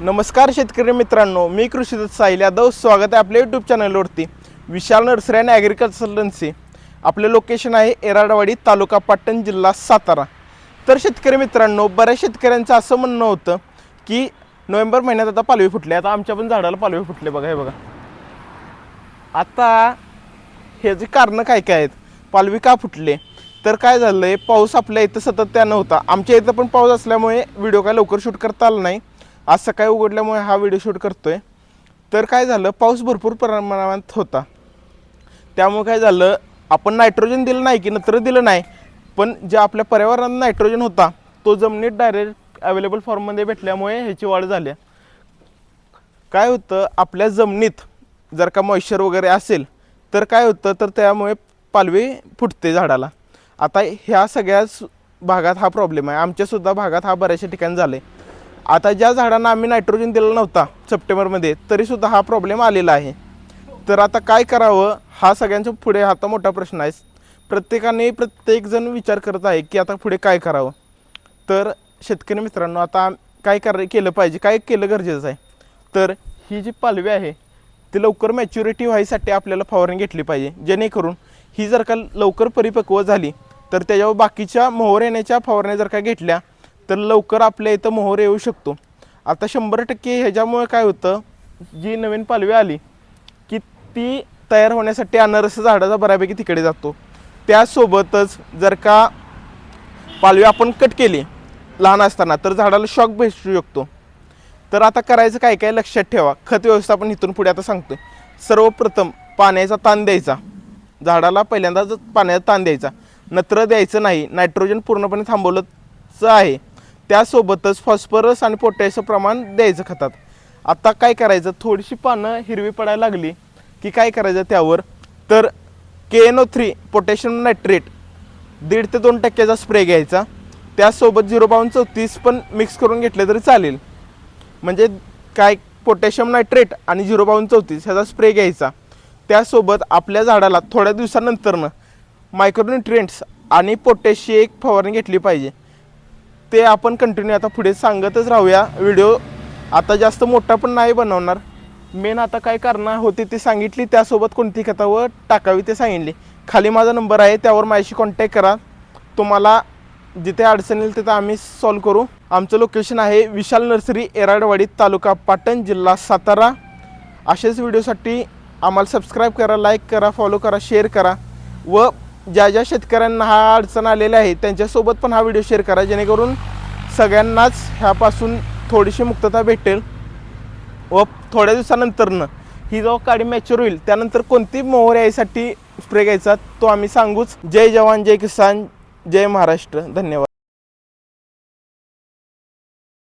नमस्कार शेतकरी मित्रांनो मी कृषीदत्त साहिल यादव. स्वागत आहे आपल्या यूट्यूब चॅनलवरती विशाल नर्सरी अँड ॲग्रिकल्चरन्सी आपलं लोकेशन आहे एराडवाडी तालुका पाटण जिल्हा सातारा. तर शेतकरी मित्रांनो बऱ्याच शेतकऱ्यांचं असं म्हणणं होतं की नोव्हेंबर महिन्यात आता पालवी फुटले. आता आमच्या पण झाडाला पालवी फुटले बघा हे बघा. आता ह्याची कारणं काय काय आहेत? पालवी का फुटले? तर काय झालं आहे पाऊस आपल्या इथं सतत त्यानं होता. आमच्या इथं पण पाऊस असल्यामुळे व्हिडिओ काय लवकर शूट करता आला नाही. आज सकाळी उघडल्यामुळे हा व्हिडिओ शूट करतोय. तर काय झालं पाऊस भरपूर प्रमाणात होता. त्यामुळे काय झालं आपण नायट्रोजन दिलं नाही की नत्र दिलं नाही पण जे आपल्या पर्यावरणात नायट्रोजन होता तो जमिनीत डायरेक्ट अवेलेबल फॉर्ममध्ये भेटल्यामुळे ह्याची वाढ झाली. काय होतं आपल्या जमिनीत जर का मॉइश्चर वगैरे असेल तर काय होतं तर त्यामुळे पालवी फुटते झाडाला. आता ह्या सगळ्याच भागात हा प्रॉब्लेम आहे. आमच्यासुद्धा भागात हा बऱ्याचशा ठिकाणी झाला आहे आता ज्या झाडांना आम्ही नायट्रोजन दिला नव्हता सप्टेंबरमध्ये तरीसुद्धा हा प्रॉब्लेम आलेला आहे. तर आता काय करावं? हा सगळ्यांच्या पुढे आता मोठा प्रश्न आहे. प्रत्येकाने प्रत्येकजण विचार करत आहे की आता पुढे काय करावं? तर शेतकरी मित्रांनो आता काय कर केलं पाहिजे काय केलं गरजेचं आहे? तर ही जी पालवी आहे ती लवकर मॅच्युरिटी व्हायसाठी आपल्याला फवारणी घेतली पाहिजे. जेणेकरून ही जर का लवकर परिपक्व झाली तर त्याच्यावर बाकीच्या मोहर येण्याच्या फवारण्या जर का घेतल्या तर लवकर आपल्या इथं मोहर येऊ शकतो. आता शंभर टक्के ह्याच्यामुळे काय होतं जी नवीन पालवी आली की ती तयार होण्यासाठी अनारस झाडाचा बऱ्यापैकी तिकडे जातो. त्यासोबतच जर का पालवी आपण कट केली लहान असताना तर झाडाला शॉक भेटू शकतो. तर आता करायचं काय काय लक्षात ठेवा. खत व्यवस्थापन इथून पुढे आता सांगतो सर्वप्रथम पाण्याचा ताण द्यायचा. झाडाला पहिल्यांदाच पाण्याचा ताण द्यायचा. नत्र द्यायचं नाही नायट्रोजन पूर्णपणे थांबवलंच आहे. त्यासोबतच फॉस्फरस आणि पोटॅशचं प्रमाण द्यायचं खतात. आता काय करायचं? थोडीशी पानं हिरवी पडायला लागली. की काय करायचं त्यावर? तर K N O three potassium nitrate दीड ते दोन टक्क्याचा स्प्रे घ्यायचा. त्यासोबत झिरो बावन्न चौतीस पण मिक्स करून घेतले तरी चालेल. म्हणजे काय? पोटॅशियम नायट्रेट आणि झिरो बावन्न चौतीस ह्याचा स्प्रे घ्यायचा. त्यासोबत आपल्या झाडाला थोड्या दिवसानंतरनं मायक्रोन्युट्रिएंट्स आणि पोटॅशची एक फवारणी घेतली पाहिजे. ते आपण कंटिन्यू आता पुढे सांगतच राहूया. व्हिडिओ आता जास्त मोठा पण नाही बनवणार. मेन आता काय करणार होती ती सांगितली त्यासोबत कोणती खतावर टाकावी ते सांगितली. खाली माझा नंबर आहे त्यावर माझ्याशी कॉन्टॅक्ट करा. तुम्हाला जिथे अडचण येईल तिथं आम्ही सॉल्व करू. आमचं लोकेशन आहे विशाल नर्सरी एराडवाडी तालुका पाटण जिल्हा सातारा. असेच व्हिडिओसाठी आम्हाला सबस्क्राईब करा लाईक करा फॉलो करा शेअर करा व ज्या ज्या शेतकऱ्यांना हा अडचण आलेल्या आहे त्यांच्यासोबत पण हा व्हिडिओ शेअर करा जेणेकरून सगळ्यांनाच ह्यापासून थोडीशी मुक्तता भेटेल. व थोड्या दिवसानंतरनं ही जेव्हा काडी मॅच्युअर होईल त्यानंतर कोणती मोहर यायसाठी स्प्रे घ्यायचा तो आम्ही सांगूच. जय जवान जय किसान जय महाराष्ट्र. धन्यवाद.